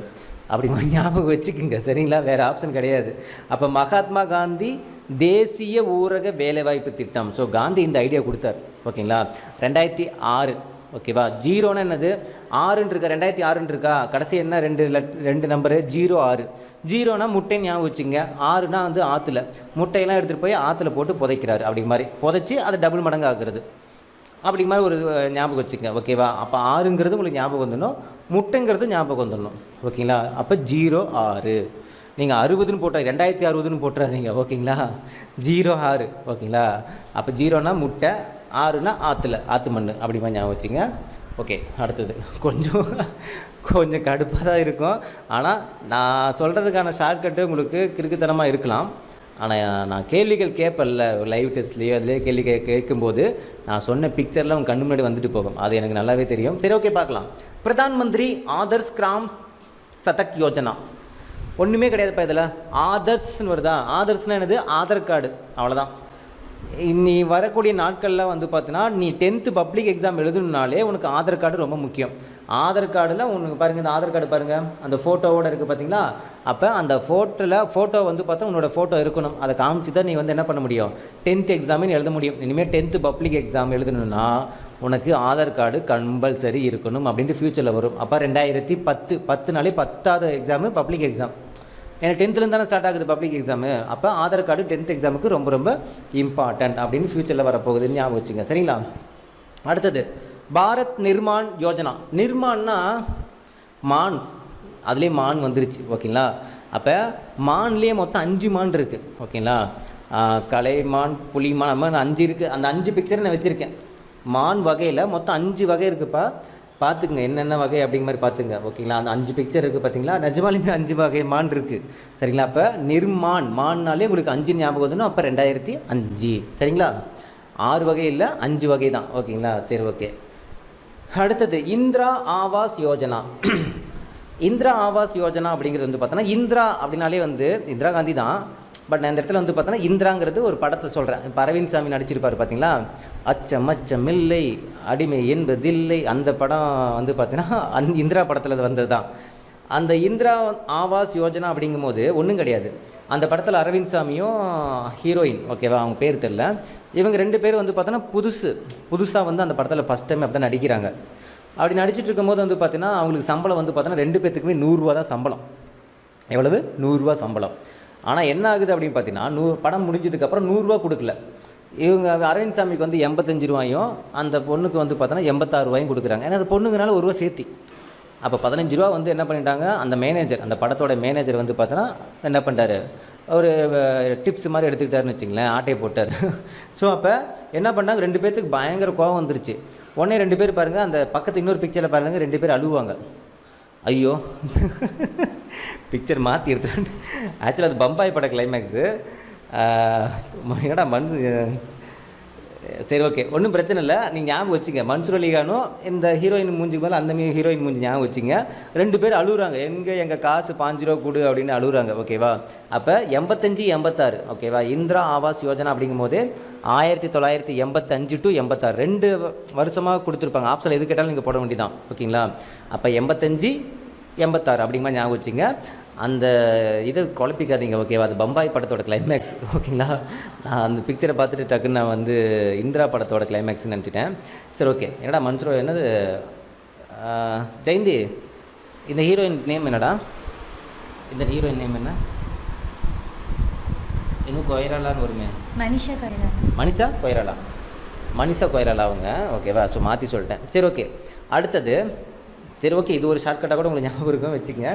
அப்படி மாதிரி ஞாபகம் வச்சுக்கோங்க. சரிங்களா? வேறு ஆப்ஷன் கிடையாது. அப்போ மகாத்மா காந்தி தேசிய ஊரக வேலைவாய்ப்பு திட்டம். ஸோ காந்தி இந்த ஐடியா கொடுத்தார். ஓகேங்களா ரெண்டாயிரத்தி ஆறு. ஓகேவா ஜீரோன்னு என்னது? ஆறுன்னு இருக்கா? ரெண்டாயிரத்தி ஆறுன்னு இருக்கா? கடைசி என்ன? ரெண்டு ரெண்டு நம்பரு ஜீரோ ஆறு. ஜீரோனா முட்டை ஞாபகம் வச்சுங்க ஆறுனா வந்து ஆற்றுல முட்டையெல்லாம் எடுத்துகிட்டு போய் ஆற்றுல போட்டு புதைக்கிறாரு. அப்படி மாதிரி. புதைச்சி அதை டபுள் மடங்கு ஆக்குறது. அப்படி மாதிரி ஒரு ஞாபகம் வச்சுங்க ஓகேவா அப்போ ஆறுங்கிறது உங்களுக்கு ஞாபகம் வந்துடணும். முட்டைங்கிறது ஞாபகம் வந்துடணும். ஓகேங்களா அப்போ ஜீரோ ஆறு. நீங்கள் அறுபதுன்னு போட்டால் ரெண்டாயிரத்தி அறுபதுன்னு போட்டுறாதீங்க ஓகேங்களா? ஜீரோ ஆறு ஓகேங்களா? அப்போ ஜீரோனா முட்டை ஆறுனா ஆற்றுல ஆற்று மண் அப்படி மாதிரி ஞாபகம் வச்சுங்க. ஓகே அடுத்தது. கொஞ்சம் கொஞ்சம் கடுப்பாக தான் இருக்கும். ஆனால் நான் சொல்கிறதுக்கான ஷார்ட்கட்டு உங்களுக்கு கிறுக்குத்தனமாக இருக்கலாம். ஆனால் நான் கேள்விகள் கேட்பேன்ல லைவ் டெஸ்ட்லேயோ அதுலேயே கேள்வி கே கேட்கும்போது நான் சொன்ன பிக்சர்லாம் உங்கள் கண்ணு முன்னாடி வந்துட்டு போகும். அது எனக்கு நல்லாவே தெரியும். சரி ஓகே பார்க்கலாம். Pradhan Mantri authors gram Sadak Yojana. ஒன்றுமே கிடையாதுப்பா இதில். ஆதர்ஸ்னு வருதா? ஆதர்ஸ்னால் என்னது? ஆதார் கார்டு. அவ்வளோதான் நீ வரக்கூடிய நாட்களில் வந்து பார்த்தீங்கன்னா நீ டென்த்து பப்ளிக் எக்ஸாம் எழுதணுனாலே உனக்கு ஆதார் கார்டு ரொம்ப முக்கியம். ஆதார் கார்டில் உனக்கு பாருங்கள் இந்த ஆதார் கார்டு பாருங்கள் அந்த ஃபோட்டோவோட இருக்குது பார்த்தீங்களா அப்போ அந்த ஃபோட்டோவில் ஃபோட்டோ வந்து பார்த்தா உன்னோட ஃபோட்டோ இருக்கணும். அதை காமிச்சு தான் நீ வந்து என்ன பண்ண முடியும்? டென்த் எக்ஸாமின்னு எழுத முடியும். இனிமேல் டென்த்து பப்ளிக் எக்ஸாம் எழுதணும்னா உனக்கு ஆதார் கார்டு கம்பல்சரி இருக்கணும் அப்படின்ட்டு ஃப்யூச்சரில் வரும். அப்போ ரெண்டாயிரத்தி பத்து பத்து நாளே பத்தாவது எக்ஸாமு பப்ளிக் எக்ஸாம் ஏன்னா டென்த்துலேருந்து தானே ஸ்டார்ட் ஆகுது பப்ளிக் எக்ஸாமு அப்போ ஆதார் கார்டு டென்த் எக்ஸாமுக்கு ரொம்ப ரொம்ப இம்பார்ட்டன்ட் அப்படின்னு ஃப்யூச்சரில் வரப்போகுதுன்னு ஞாபகம் வச்சுங்க. சரிங்களா? அடுத்தது பாரத் நிர்மான் யோஜனா. நிர்மான்னா மான். அதுலேயே மான் வந்துருச்சு ஓகேங்களா? அப்போ மான்லேயே மொத்தம் அஞ்சு மான் இருக்குது ஓகேங்களா? கலைமான் புலிமான் அந்த மாதிரி அஞ்சு இருக்குது அந்த அஞ்சு பிக்சரை நான் வச்சுருக்கேன். மான் வகையில் மொத்தம் அஞ்சு வகை இருக்குப்பா. பார்த்துக்குங்க என்னென்ன வகை அப்படிங்கிற மாதிரி பார்த்துங்க ஓகேங்களா? அந்த அஞ்சு பிக்சர் இருக்குது பார்த்தீங்களா? நிஜமாலுமே அஞ்சு வகை மான் இருக்குது சரிங்களா? அப்போ நிர்மான் மான்னாலே உங்களுக்கு அஞ்சு ஞாபகம் வந்துடும். அப்போ ரெண்டாயிரத்தி அஞ்சு. சரிங்களா? ஆறு வகை இல்லை அஞ்சு வகை தான். ஓகேங்களா? சரி ஓகே. அடுத்தது இந்திரா ஆவாஸ் யோஜனா. இந்திரா ஆவாஸ் யோஜனா அப்படிங்கிறது வந்து பார்த்தோன்னா இந்திரா அப்படின்னாலே வந்து இந்திரா காந்தி தான் பட் நான் இந்த இடத்துல வந்து பார்த்தோன்னா இந்திராங்கிறது ஒரு படத்தை சொல்கிறேன் இப்போ அரவிந்த் சாமி நடிச்சிருப்பார் பார்த்தீங்களா? அச்சம் அச்சம் இல்லை அடிமை என்பதில்லை. அந்த படம் வந்து பார்த்தீங்கன்னா அந் இந்திரா படத்தில் வந்தது தான் அந்த இந்திரா ஆவாஸ் யோஜனா அப்படிங்கும்போது ஒன்றும் கிடையாது. அந்த படத்தில் அரவிந்த் சாமியும் ஹீரோயின் ஓகேவா? அவங்க பேர் தெரில இவங்க ரெண்டு பேரும் வந்து பார்த்தோன்னா புதுசு புதுசாக வந்து அந்த படத்தில் ஃபஸ்ட் டைம் அப்படி தான் நடிக்கிறாங்க. அப்படி நடிச்சிட்டு இருக்கும்போது வந்து பார்த்தீங்கன்னா அவங்களுக்கு சம்பளம் வந்து பார்த்தோன்னா ரெண்டு பேர்த்துக்குமே நூறுரூவா தான் சம்பளம். எவ்வளவு? நூறுரூவா சம்பளம். ஆனால் என்ன ஆகுது அப்படின்னு பார்த்தீங்கன்னா நூ படம் முடிஞ்சதுக்கப்புறம் நூறுரூவா கொடுக்கல. இவங்க அரவிந்த் சாமிக்கு வந்து எண்பத்தஞ்சு ரூபாயும் அந்த பொண்ணுக்கு வந்து பார்த்தோன்னா எண்பத்தாறு ரூபாயும் கொடுக்குறாங்க. ஏன்னா அந்த பொண்ணுங்கனால ஒரு ரூபா சேர்த்தி. அப்போ பதினஞ்சு ரூபா வந்து என்ன பண்ணிட்டாங்க அந்த மேனேஜர் அந்த படத்தோட மேனேஜர் வந்து பார்த்தோன்னா என்ன பண்ணிட்டாரு? ஒரு டிப்ஸ் மாதிரி எடுத்துக்கிட்டாருன்னு வச்சுங்களேன் ஆட்டையை போட்டார். ஸோ அப்போ என்ன பண்ணாங்க ரெண்டு பேர்த்துக்கு பயங்கர கோவம் வந்துருச்சு. உடனே ரெண்டு பேர் பாருங்கள் அந்த பக்கத்து இன்னொரு பிக்சரில் பாருங்கள் ரெண்டு பேர் அழுவாங்க ஐயோ. பிக்சர் மாற்றி எடுத்துட்டு ஆக்சுவலாக அது பம்பாய் பட கிளைமேக்ஸு என்னடா மண் சரி ஓகே ஒன்றும் பிரச்சனை இல்லை. நீங்கள் ஞாபகம் வச்சுங்க. மன்சூர் அலிகானும் இந்த ஹீரோயின் மூஞ்சி மேலே அந்த ஹீரோயின் மூஞ்சி ஞாபகம் வச்சுங்க. ரெண்டு பேர் அழுகுறாங்க எங்கே எங்கள் காசு பாஞ்சு ரூபா கொடு அப்படின்னு அழுகுறாங்க ஓகேவா அப்போ எண்பத்தஞ்சு எண்பத்தாறு. ஓகேவா இந்திரா ஆவாஸ் யோஜனா அப்படிங்கும்போது ஆயிரத்தி தொள்ளாயிரத்தி எண்பத்தஞ்சு டு எண்பத்தாறு. ரெண்டு வருஷமாக கொடுத்துருப்பாங்க. ஆப்ஷன் எது கேட்டாலும் நீங்கள் போட வேண்டியதான் ஓகேங்களா அப்போ எண்பத்தஞ்சு எண்பத்தாறு அப்படிங்கிற மாதிரி ஞாபகம் வச்சுங்க. அந்த இதை குழப்பிக்காதீங்க ஓகேவா அது பம்பாய் படத்தோட கிளைமேக்ஸ் ஓகேங்களா நான் அந்த பிக்சரை பார்த்துட்டு டக்குன்னு நான் வந்து இந்திரா படத்தோட கிளைமேக்ஸ்னு நினச்சிட்டேன். சரி ஓகே என்னடா மன்சூர் என்னது? ஜெயந்தி இந்த ஹீரோயின் நேம் என்னடா? இந்த ஹீரோயின் நேம் என்ன? இன்னும் கொயராலான்னு வருமே. மனிஷா கைரா மனிஷா கொய்ராலா? மனிஷா கொய்ராலா அவங்க. ஓகேவா ஸோ மாற்றி சொல்லிட்டேன். சரி ஓகே அடுத்தது சரி ஓகே இது ஒரு ஷார்ட்கட்டாக கூட உங்களுக்கு ஞாபகம் இருக்கும் வச்சுக்கோங்க.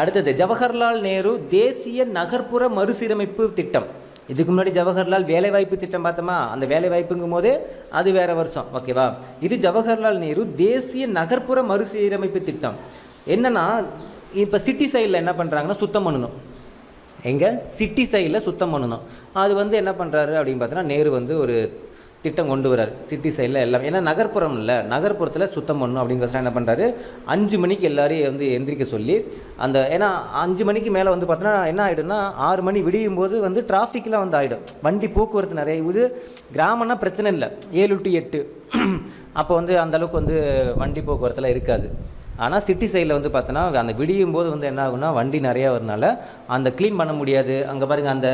அடுத்தது ஜவஹர்லால் நேரு தேசிய நகர்ப்புற மறுசீரமைப்பு திட்டம். இதுக்கு முன்னாடி ஜவஹர்லால் வேலைவாய்ப்பு திட்டம் பார்த்தோமா? அந்த வேலைவாய்ப்புங்கும் போது அது வேறு வருஷம் ஓகேவா இது ஜவஹர்லால் நேரு தேசிய நகர்ப்புற மறுசீரமைப்பு திட்டம். என்னென்னா இப்போ சிட்டி சைடில் என்ன பண்ணுறாங்கன்னா சுத்தம் பண்ணணும். எங்கே? சிட்டி சைடில் சுத்தம் பண்ணணும். அது வந்து என்ன பண்ணுறாரு அப்படின்னு பார்த்தோன்னா நேரு வந்து ஒரு திட்டம் கொண்டு வரார் சிட்டி சைடில் எல்லாம். ஏன்னா நகர்ப்புறம் இல்லை நகர்ப்புறத்தில் சுத்தம் பண்ணணும் அப்படிங்கிறத என்ன பண்ணுறாரு அஞ்சு மணிக்கு எல்லாரையும் வந்து எந்திரிக்க சொல்லி அந்த ஏன்னா அஞ்சு மணிக்கு மேலே வந்து பார்த்தோன்னா என்ன ஆகிடும்னா ஆறு மணி விடியும் போது வந்து டிராஃபிக்லாம் வந்து ஆகிடும் வண்டி போக்குவரத்து நிறைய இது கிராமம்னா பிரச்சனை இல்லை. ஏழு டு எட்டு. அப்போ வந்து அந்த அளவுக்கு வந்து வண்டி போக்குவரத்துலாம் இருக்காது. ஆனால் சிட்டி சைடில் வந்து பார்த்தோன்னா அந்த விடியும் போது வந்து என்ன ஆகும்னா வண்டி நிறையா வரனால அந்த க்ளீன் பண்ண முடியாது. அங்கே பாருங்கள் அந்த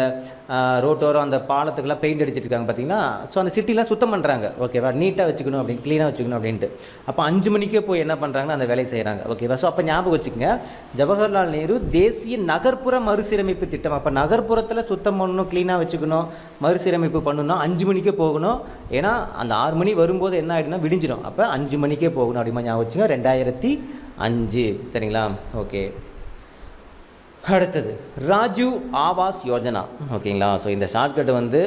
ரோட்டோரம் அந்த பாலத்துக்கெல்லாம் பெயிண்ட் அடிச்சிட்டு இருக்காங்க பார்த்தீங்கன்னா ஸோ அந்த சிட்டிலாம் சுத்தம் பண்ணுறாங்க ஓகேவா நீட்டாக வச்சுக்கணும் அப்படின்னு க்ளீனாக வச்சுக்கணும் அப்படின்ட்டு. அப்போ அஞ்சு மணிக்கே போய் என்ன பண்ணுறாங்கன்னா அந்த வேலையை செய்கிறாங்க ஓகேவா ஸோ அப்போ ஞாபகம் வச்சுக்கோங்க ஜவஹர்லால் நேரு தேசிய நகர்ப்புற மறுசீரமைப்பு திட்டம். அப்போ நகர்ப்புறத்தில் சுத்தம் பண்ணணும் க்ளீனாக வச்சுக்கணும் மறுசீரமைப்பு பண்ணணும் அஞ்சு மணிக்கே போகணும். ஏன்னா அந்த ஆறு மணி வரும்போது என்ன ஆகிடுன்னா விடிஞ்சிடும். அப்போ அஞ்சு மணிக்கே போகணும் அப்படிமா ஞாபகம் வச்சுங்க ரெண்டாயிரத்தி அஞ்சு. சரிங்களா? ஓகே. அடுத்தது ராஜீவ் ஆவாஸ் யோஜனா. ஓகேங்களா? ஸோ இந்த ஷார்ட்கட் வந்து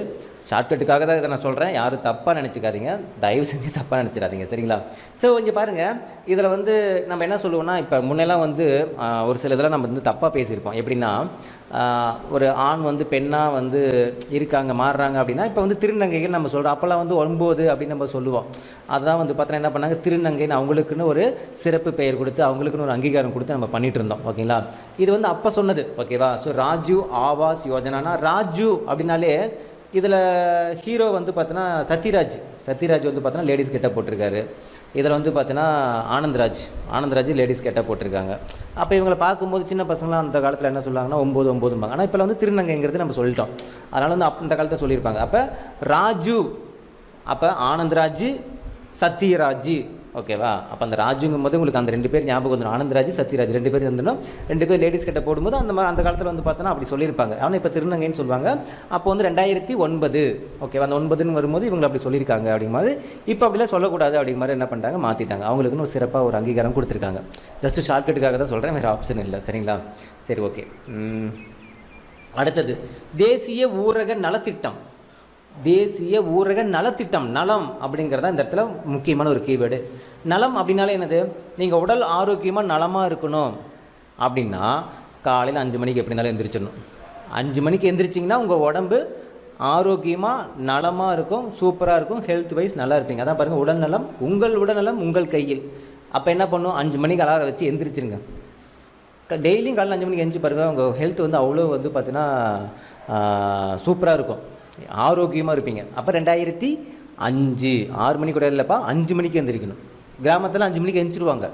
ஷார்ட்கட்டுக்காக தான் இதை நான் சொல்கிறேன் யாரும் தப்பாக நினச்சிக்காதீங்க. தயவு செஞ்சு தப்பாக நினச்சிடாதீங்க. சரிங்களா? ஸோ இங்கே பாருங்கள் இதில் வந்து நம்ம என்ன சொல்லுவோம்னா இப்போ முன்னெல்லாம் வந்து ஒரு சில இதெல்லாம் நம்ம வந்து தப்பாக பேசியிருப்போம். எப்படின்னா ஒரு ஆண் வந்து பெண்ணாக வந்து இருக்காங்க மாறுறாங்க அப்படின்னா இப்போ வந்து திருநங்கைகள் நம்ம சொல்கிறோம் அப்போல்லாம் வந்து ஒன்பது அப்படின்னு நம்ம சொல்லுவோம். அதான் வந்து பார்த்தோன்னா என்ன பண்ணாங்க? திருநங்கைன்னு அவங்களுக்குன்னு ஒரு சிறப்பு பெயர் கொடுத்து அவங்களுக்குன்னு ஒரு அங்கீகாரம் கொடுத்து நம்ம பண்ணிட்டு இருந்தோம். ஓகேங்களா? இது வந்து அப்போ சொன்னது. ஓகேவா? ஸோ ராஜு ஆவாஸ் யோஜனானா ராஜு அப்படின்னாலே இதில் ஹீரோ வந்து பார்த்தோன்னா சத்யராஜ். சத்யராஜ் வந்து பார்த்தோன்னா லேடிஸ் கெட்ட போட்டிருக்காரு. இதில் வந்து பார்த்தீங்கன்னா ஆனந்த்ராஜ். ஆனந்த்ராஜ் லேடிஸ் கெட்ட போட்டிருக்காங்க. அப்போ இவங்களை பார்க்கும்போது சின்ன பசங்களாம் அந்த காலத்தில் என்ன சொல்லுவாங்கன்னா ஒம்பது ஒம்பதும்பாங்க. ஆனால் இப்போ வந்து திருநங்கைங்கிறது நம்ம சொல்லிட்டோம். அதனால் வந்து அப் இந்த காலத்தில் சொல்லியிருப்பாங்க. அப்போ ராஜு அப்போ ஆனந்த்ராஜ் சத்யராஜ். ஓகேவா? அப்போ அந்த ராஜுங்கும் போது உங்களுக்கு அந்த ரெண்டு பேர் ஞாபகம் வந்துடும் ஆனந்தராஜ் சத்யராஜ் ரெண்டு பேர் வந்துடும் ரெண்டு பேர் லேடிஸ் கிட்ட போடும்போது அந்த மாதிரி அந்த காலத்தில் வந்து பார்த்தோன்னா அப்படி சொல்லியிருப்பாங்க. ஆனால் இப்போ திருநங்கைன்னு சொல்லுவாங்க. அப்போ வந்து ரெண்டாயிரத்தி ஒன்பது ஓகேவா? அந்த ஒன்பதுன்னு வரும்போது இவங்க அப்படி சொல்லியிருக்காங்க அப்படிங்கிற மாதிரி இப்போ அப்படிலாம் சொல்லக்கூடாது அப்படிங்கிற மாதிரி என்ன பண்ணிட்டாங்க? மாற்றிட்டாங்க அவங்களுக்குன்னு ஒரு சிறப்பாக ஒரு அங்கீகாரம் கொடுத்துருக்காங்க. ஜஸ்ட் ஷார்ட்கட்டுக்காக தான் சொல்கிறேன் வேறு ஆப்ஷன் இல்லை. சரிங்களா? சரி ஓகே அடுத்தது தேசிய ஊரக நலத்திட்டம். தேசிய ஊரக நலத்திட்டம் நலம் அப்படிங்கிறதா இந்த இடத்துல முக்கியமான ஒரு கீவேர்டு நலம் அப்படின்னாலே என்னது? நீங்கள் உடல் ஆரோக்கியமாக நலமாக இருக்கணும் அப்படின்னா காலையில் அஞ்சு மணிக்கு எப்படி இருந்தாலும் எந்திரிச்சிடணும். அஞ்சு மணிக்கு எந்திரிச்சிங்கன்னா உங்கள் உடம்பு ஆரோக்கியமாக நலமாக இருக்கும் சூப்பராக இருக்கும் ஹெல்த் வைஸ் நல்லா இருப்பீங்க. அதான் பாருங்கள் உடல் நலம் உங்கள் உடல்நலம் உங்கள் கையில். அப்போ என்ன பண்ணும்? அஞ்சு மணிக்கு அலாரம் வச்சு எந்திரிச்சிருங்க. டெய்லியும் காலையில் அஞ்சு மணிக்கு எந்திரிச்சு பாருங்கள் உங்கள் ஹெல்த் வந்து அவ்வளோ வந்து பார்த்தீங்கன்னா சூப்பராக இருக்கும். ஆரோக்கியமாக இருப்பீங்க. அப்போ ரெண்டாயிரத்தி அஞ்சு ஆறு மணி கூட இல்லைப்பா அஞ்சு மணிக்கு எழுந்திரிக்கணும் கிராமத்தில் அஞ்சு மணிக்கு எந்திரிச்சிருவாங்க.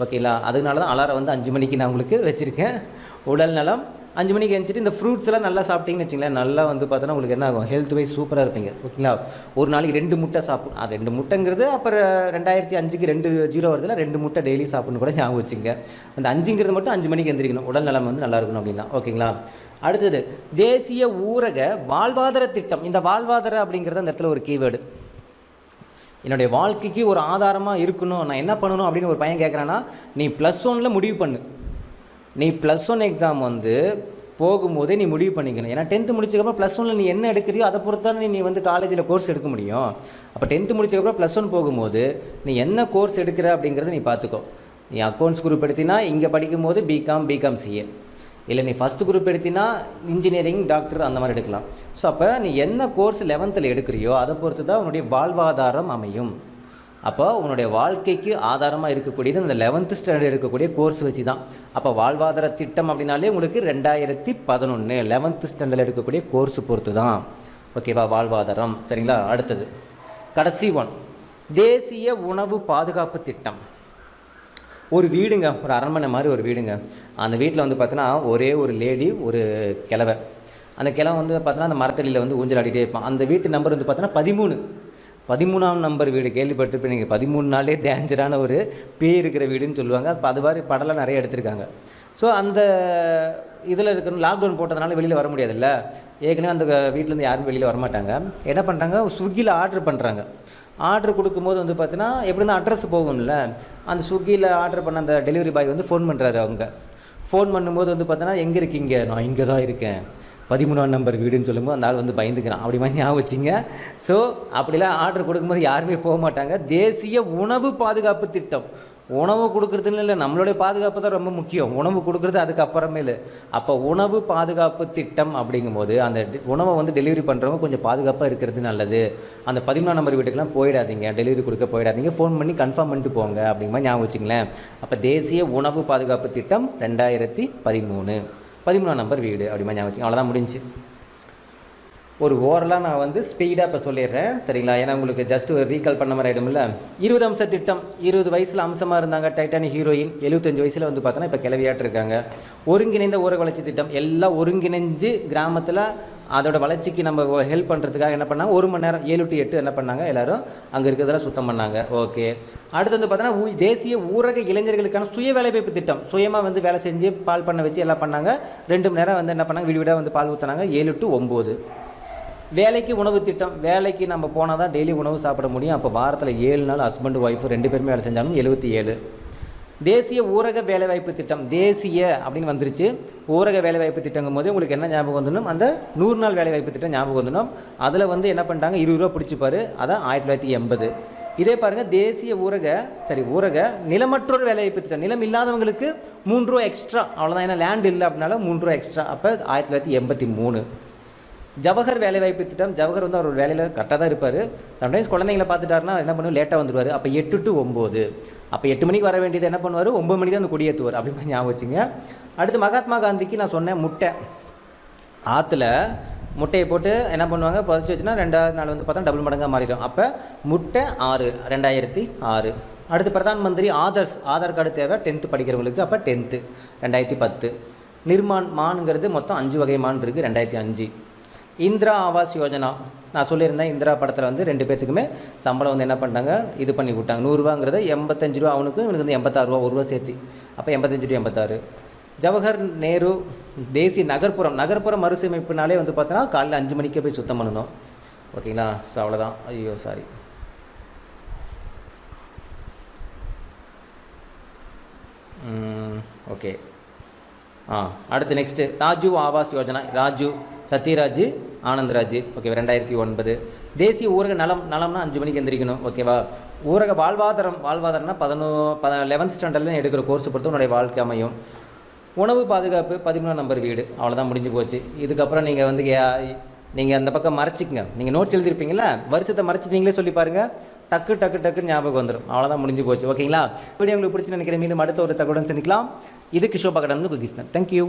ஓகேங்களா? அதனால தான் அலாரம் வந்து அஞ்சு மணிக்கு நான் உங்களுக்கு வச்சுருக்கேன். உடல் நலம் அஞ்சு மணிக்கு எழுந்துட்டு இந்த ஃப்ரூட்ஸ் எல்லாம் நல்லா சாப்பிட்டீங்கன்னு வச்சுங்களேன் நல்லா வந்து பார்த்தோன்னா உங்களுக்கு என்ன ஆகும்? ஹெல்த் வைஸ் சூப்பராக இருப்பீங்க. ஓகேங்களா? ஒரு நாளைக்கு ரெண்டு முட்டை சாப்பிடும் ரெண்டு முட்டைங்கிறது அப்புறம் ரெண்டாயிரத்தி அஞ்சுக்கு ரெண்டு ஜீரோ வருதுல ரெண்டு முட்டை டெய்லி சாப்பிட்ணும் கூட ஞாபகம் வச்சுங்க. அந்த அஞ்சுங்கிறது மட்டும் அஞ்சு மணிக்கு எந்திரிக்கணும். உடல் நலம் வந்து நல்லா இருக்கணும் அப்படின்னா. ஓகேங்களா? அடுத்தது தேசிய ஊரக வாழ்வாதார திட்டம். இந்த வாழ்வாதார அப்படிங்கிறது அந்த இடத்துல ஒரு கீவேர்டு என்னுடைய வாழ்க்கைக்கு ஒரு ஆதாரமாக இருக்கணும் நான் என்ன பண்ணணும் அப்படின்னு ஒரு பையன் கேட்குறான்னா நீ ப்ளஸ் ஒனில் முடிவு பண்ணு. நீ ப்ளஸ் ஒன் எக்ஸாம் வந்து போகும்போதே நீ முடிவு பண்ணிக்கணும். ஏன்னா டென்த்து முடிச்சதுக்கப்புறம் ப்ளஸ் ஒனில் நீ என்ன எடுக்கிறியோ அதை பொறுத்தானே நீ வந்து காலேஜில் கோர்ஸ் எடுக்க முடியும். அப்போ டென்த்து முடிச்சக்கப்புறம் ப்ளஸ் ஒன் போகும்போது நீ என்ன கோர்ஸ் எடுக்கிற அப்படிங்கிறத நீ பார்த்துக்கோ. நீ அக்கௌண்ட்ஸ் குரூப் எடுத்தினா இங்கே படிக்கும்போது பிகாம் பிகாம் சிஏ இல்லை நீ ஃபஸ்ட் குரூப் எடுத்தினா இன்ஜினியரிங் டாக்டர் அந்த மாதிரி எடுக்கலாம். ஸோ அப்போ நீ என்ன கோர்ஸ் லெவன்த்தில் எடுக்கிறியோ அதை பொறுத்து தான் உன்னுடைய வாழ்வாதாரம் அமையும். அப்போ உன்னுடைய வாழ்க்கைக்கு ஆதாரமாக இருக்கக்கூடியது இந்த லெவன்த்து ஸ்டாண்டர்ட் இருக்கக்கூடிய கோர்ஸ் வச்சு தான் அப்போ வாழ்வாதார திட்டம் அப்படின்னாலே உங்களுக்கு ரெண்டாயிரத்தி பதினொன்று லெவன்த்து ஸ்டாண்டர்டில் எடுக்கக்கூடிய கோர்ஸ் பொறுத்து தான் ஓகேவா வாழ்வாதாரம். சரிங்களா? அடுத்தது. கடைசி ஒன் தேசிய உணவு பாதுகாப்பு திட்டம். ஒரு வீடுங்க ஒரு அரண்மனை மாதிரி ஒரு வீடுங்க. அந்த வீட்டில் வந்து பார்த்தோன்னா ஒரே ஒரு லேடி ஒரு கிழவை. அந்த கிழவன் வந்து பார்த்தீங்கன்னா அந்த மரத்தடியில் வந்து ஊஞ்சல் ஆடிட்டே இருப்பான். அந்த வீட்டு நம்பர் வந்து பார்த்தோன்னா பதிமூணு. பதிமூணாம் நம்பர் வீடு கேள்விப்பட்டிருப்பேன் நீங்கள் பதிமூணு நாளே டேஞ்சரான ஒரு பேய் இருக்கிற வீடுன்னு சொல்லுவாங்க. அது மாதிரி படம்லாம் நிறைய எடுத்திருக்காங்க. ஸோ அந்த இதில் இருக்கணும் லாக்டவுன் போட்டதுனால வெளியில் வர முடியாதுல்ல. ஏற்கனவே அந்த வீட்டிலேருந்து யாரும் வெளியில் வரமாட்டாங்க. என்ன பண்ணுறாங்க ஸ்விக்கியில் ஆர்டர் பண்ணுறாங்க ஆர்டர் கொடுக்கும்போது வந்து பார்த்தீங்கன்னா எப்படி இருந்தால் அட்ரஸ் போகும்ல. அந்த ஸ்விக்கியில் ஆர்டர் பண்ண அந்த டெலிவரி பாய் வந்து ஃபோன் பண்ணுறாரு அவங்க. ஃபோன் பண்ணும்போது வந்து பார்த்தோன்னா எங்கே இருக்கீங்க? நான் இங்கே தான் இருக்கேன். பதிமூணாம் நம்பர் வீடுன்னு சொல்லும்போது அந்த ஆள் வந்து பயந்துக்கிறான். அப்படி மாதிரி ஞாபகம் வச்சிங்க. ஸோ அப்படிலாம் ஆர்டர் கொடுக்கும்போது யாருமே போக மாட்டாங்க. தேசிய உணவு பாதுகாப்பு திட்டம். உணவு கொடுக்குறதுன்னு இல்லை நம்மளுடைய பாதுகாப்பு தான் ரொம்ப முக்கியம். உணவு கொடுக்குறது அதுக்கப்புறமேலு. அப்போ உணவு பாதுகாப்பு திட்டம் அப்படிங்கும்போது அந்த உணவை வந்து டெலிவரி பண்ணுறவங்க கொஞ்சம் பாதுகாப்பாக இருக்கிறது நல்லது. அந்த பதிமூணாம் நம்பர் வீட்டுக்கெலாம் போயிடாதீங்க. டெலிவரி கொடுக்க போயிடாதீங்க. ஃபோன் பண்ணி கன்ஃபார்ம் பண்ணிட்டு போங்க அப்படிங்கிற மாதிரி ஞாபகம் வச்சுங்களேன் அப்போ தேசிய உணவு பாதுகாப்பு திட்டம் ரெண்டாயிரத்தி பதிமூணு. பதிமூணாம் நம்பர் வீடு அப்படிமா ஞாபகம் வச்சுங்க அவ்வளோதான் முடிஞ்சு. ஒரு ஓரலாக நான் வந்து ஸ்பீடாக இப்போ சொல்லிடுறேன். சரிங்களா? ஏன்னா உங்களுக்கு ஜஸ்ட் ஒரு ரீகால் பண்ண மாதிரி ஆகிடும்ல இருபது அம்ச திட்டம். இருபது வயசில் அம்சமாக இருந்தாங்க டைட்டானிக் ஹீரோயின் எழுபத்தஞ்சு வயசில் வந்து பார்த்தோன்னா இப்போ கிளவியாட்டிருக்காங்க ஒருங்கிணைந்த ஊரக வளர்ச்சி திட்டம். எல்லாம் ஒருங்கிணைஞ்சு கிராமத்தில் அதோட வளர்ச்சிக்கு நம்ம ஹெல்ப் பண்ணுறதுக்காக என்ன பண்ணாங்க? ஒரு மணி நேரம் ஏழு டு எட்டு என்ன பண்ணாங்க? எல்லோரும் அங்கே இருக்கிறதெல்லாம் சுத்தம் பண்ணாங்க. ஓகே அடுத்து வந்து பார்த்தோன்னா தேசிய ஊரக இளைஞர்களுக்கான சுய வேலைவாய்ப்பு திட்டம். சுயமாக வந்து வேலை செஞ்சு பால் பண்ண வச்சு எல்லாம் பண்ணாங்க. ரெண்டு மணி நேரம் வந்து என்ன பண்ணாங்க? வீடு வீடாக வந்து பால் ஊற்றினாங்க ஏழு டு ஒம்பது வேலைக்கு உணவு திட்டம். வேலைக்கு நம்ம போனால் தான் டெய்லி உணவு சாப்பிட முடியும். அப்போ வாரத்தில் ஏழு நாள் ஹஸ்பண்ட் ஒய்ஃபு ரெண்டு பேருமே வேலை செஞ்சாலும் எழுபத்தி ஏழு. தேசிய ஊரக வேலைவாய்ப்பு திட்டம். தேசிய அப்படின்னு வந்துருச்சு. ஊரக வேலைவாய்ப்பு திட்டங்கும் போது உங்களுக்கு என்ன ஞாபகம் வந்துடணும் அந்த நூறு நாள் வேலைவாய்ப்பு திட்டம் ஞாபகம் வந்துடணும் அதில் வந்து என்ன பண்ணிட்டாங்க? இருபது ரூபா பிடிச்சிப்பார் அதான் ஆயிரத்தி தொள்ளாயிரத்தி எண்பது. இதே பாருங்கள் தேசிய ஊரக சரி ஊரக நிலமற்றொரு வேலைவாய்ப்பு திட்டம். நிலம் இல்லாதவங்களுக்கு மூன்று ரூபா எக்ஸ்ட்ரா அவ்வளோதான் ஏன்னா லேண்ட் இல்லை அப்படின்னால மூன்று ரூபா எக்ஸ்ட்ரா அப்போ ஆயிரத்தி தொள்ளாயிரத்தி எண்பத்தி மூணு. ஜவஹர் வேலைவாய்ப்பு திட்டம் ஜவஹர் வந்து அவர் வேலையில் கரெக்டாக தான் இருப்பார். சம்டைம்ஸ் குழந்தைங்களை பார்த்துட்டாருன்னா என்ன பண்ணுவோம் லேட்டாக வந்துடுவார் அப்போ எட்டு டு ஒம்பது. அப்போ எட்டு மணிக்கு வர வேண்டியது என்ன பண்ணுவார்? ஒம்பது மணிக்கு தான் வந்து கொடியேற்றுவார் அப்படி மாதிரி ஞாபகம் வச்சுங்க. அடுத்து மகாத்மா காந்திக்கு நான் சொன்னேன் முட்டை. ஆற்றுல முட்டையை போட்டு என்ன பண்ணுவாங்க? புதைச்சி வச்சுன்னா ரெண்டாவது நாள் வந்து பார்த்தா டபுள் மடங்காக மாறிடும். அப்போ முட்டை ஆறு ரெண்டாயிரத்தி ஆறு. அடுத்து பிரதான் மந்திரி ஆதர்ஸ் ஆதார் கார்டு தேவை டென்த்து படிக்கிறவங்களுக்கு. அப்போ டென்த்து ரெண்டாயிரத்தி பத்து. நிர்மான் மான்ங்கிறது மொத்தம் அஞ்சு வகை மான் இருக்குது ரெண்டாயிரத்தி அஞ்சு. இந்திரா ஆவாஸ் யோஜனா. நான் சொல்லியிருந்தேன் இந்திரா படத்தில் வந்து ரெண்டு பேத்துக்குமே சம்பளம் வந்து என்ன பண்ணிட்டாங்க? இது பண்ணி விட்டாங்க. நூறுரூவாங்கிறத எண்பத்தஞ்சு ரூபா அவனுக்கு இவனுக்கு வந்து எண்பத்தாறு ரூபா ஒரு ரூபா சேர்த்து. அப்போ எண்பத்தஞ்சு ரூபா எண்பத்தாறு. ஜவஹர் நேரு தேசிய நகர்ப்புறம் நகர்ப்புற மறுசீமைப்புனாலே வந்து பார்த்தோன்னா காலையில் அஞ்சு மணிக்கே போய் சுத்தம் பண்ணணும். ஓகேங்களா? ஸோ அவ்வளோதான் ஐயோ சாரி ஓகே. ஆ அடுத்து நெக்ஸ்ட்டு ராஜு ஆவாஸ் யோஜனா. ராஜு. சத்யராஜ் ஆனந்தராஜ். ஓகே ரெண்டாயிரத்தி ஒன்பது. தேசிய ஊரக நலம் நலம்னா அஞ்சு மணிக்கு எந்திரிக்கணும். ஓகேவா ஊரக வாழ்வாதாரம் வாழ்வாதாரம்னா பதினோ பத லெவன்த் ஸ்டாண்டர்ட்லேயும் எடுக்கிற கோர்ஸ் பொறுத்து உன்னுடைய வாழ்க்கை அமையும். உணவு பாதுகாப்பு பதிமூணாம் நம்பர் வீடு. அவ்வளோதான் முடிஞ்சு போச்சு. இதுக்கப்புறம் நீங்கள் வந்து நீங்கள் அந்த பக்கம் மறைச்சிக்கங்க. நீங்கள் நோட்ஸ் எழுதிருப்பீங்களா வருஷத்தை மறைச்சி நீங்களே சொல்லி பாருங்கள் டக்கு டக்கு டக்குன்னு ஞாபகம் வந்துடும் அவ்வளோதான் முடிஞ்சு போச்சு. ஓகேங்களா வீடியோ உங்களுக்கு பிடிச்சி நினைக்கிறேன். மீண்டும் அடுத்த ஒரு தகவலுடன் சந்திக்கலாம். இது கிஷோபா கடன் குகிஷ்ணன் தேங்க்யூ